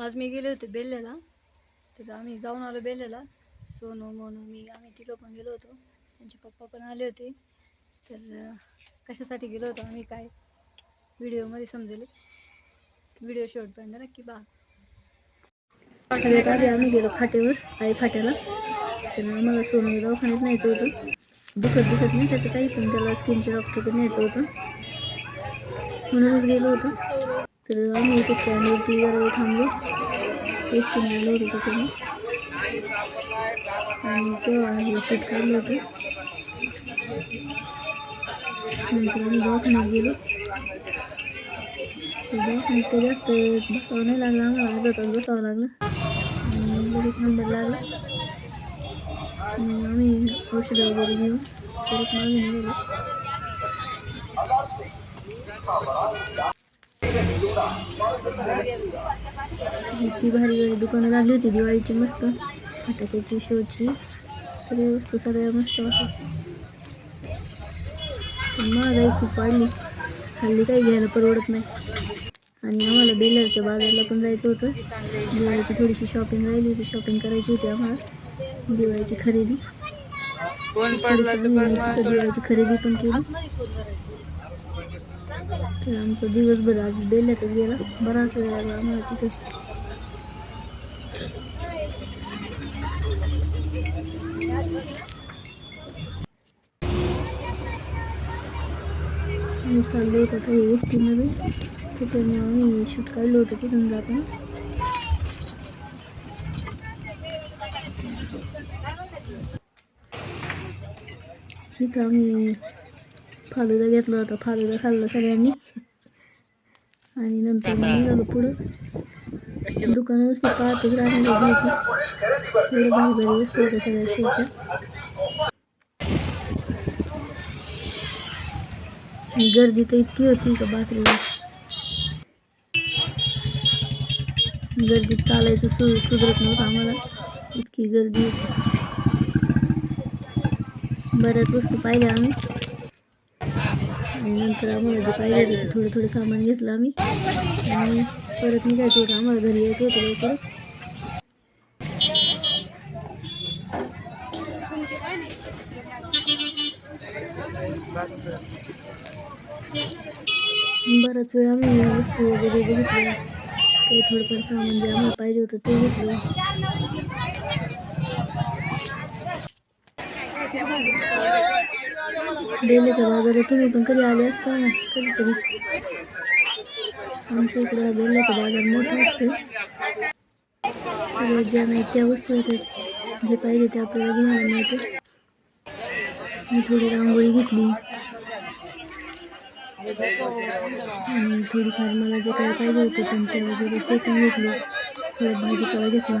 आज मी गेले होते बेल्ल्याला. तर आम्ही जाऊन आलो बेल्ल्याला. सोनू मोनू मी आम्ही तिघं पण गेलो होतो. त्यांचे पप्पा पण आले होते. तर कशासाठी गेलो होतो आम्ही काय व्हिडिओमध्ये समजेल. व्हिडिओ शेवटपर्यंत नक्की बा सगळ्यात आधी आम्ही गेलो फाटेवर आई फाट्याला. तर आम्हाला सोनू दवाखान्यात न्यायचं होतं. दुखत दुखत नाही त्याचं काही पण त्याला स्किनच्या डॉक्टरकडे न्यायचं होतं. म्हणूनच गेलो होतो. तर आम्ही इथे स्टँडवरती जरा वेळ थांबलो टेस्टिंग आलो होतो त्याच्याने आणि तेव्हा आम्ही शूट काढलं होतं नंतर आम्ही दवाखान्यात गेलो तर दवाखान्यात काही जास्त बसावं नाही लागलं आम्हाला अर्धा तास बसावं लागलं आणि लगेच नंबर लागला आणि आम्ही औषधं वगैरे घेऊन परत मागे निघालो इतकी भारी भारी दुकानं लागली होती दिवाळीची मस्त. फटाक्याची शोची सगळ्या वस्तू सगळ्या मस्त. पण महागाई खूप वाढली. हल्ली काही घ्यायला परवडत नाही. आणि आम्हाला बेलरच्या बाजारला पण जायचं होतं. दिवाळीची थोडीशी शॉपिंग राहिली होती शॉपिंग करायची होती आम्हाला. दिवाळीची खरेदी. दिवाळीची खरेदी पण केली. तर आमचा दिवसभर आज बेल्यातच गेला. बराच वेळ लागला आम्हाला तिथे. आम्ही चाललो होतो आता एस टीमध्ये त्याच्यामुळे आम्ही शूट काढलं होतं तिथून जाताना. तिथं आम्ही फालुदा घेतला होता फालुदा खाल्ला सगळ्यांनी. आणि नंतर निघालो पुढं. दुकानं नुसती पाहतच राहण्याची होती. भारी भारी वस्तू होत्या सगळ्या गर्दी तर इतकी होती का बासरीला? गर्दीत चालायचं सु सुधरत नव्हतं आम्हाला. इतकी गर्दी होती. बऱ्याच वस्तू पाहिल्या आम्ही. आणि नंतर आम्हाला जे पाहिजे होते थोडं थोडं सामान घेतलं आम्ही. आणि परत निघायचं होतं आम्हाला घरी यायचं होतं लवकर बराच वेळ आम्ही वस्तू वगैरे बघितल्या. काही थोडंफार सामान जे आम्हाला पाहिजे होतं ते घेतलं. बेलेच्या बाजारात तुम्ही पण कधी आले असता? ना कधीतरी. आमच्या इकडे हा बाजार मोठा असतो. ज्या नाही त्या वस्तू येतात जे पाहिजे ते आपल्याला घ्यायला मिळते मी थोडी रांगोळी घेतली. आणि थोडीफार मला जे काही पाहिजे होते पण त्या वगैरे ते पण घेतलं. थोडं भाजीपाला घेतला.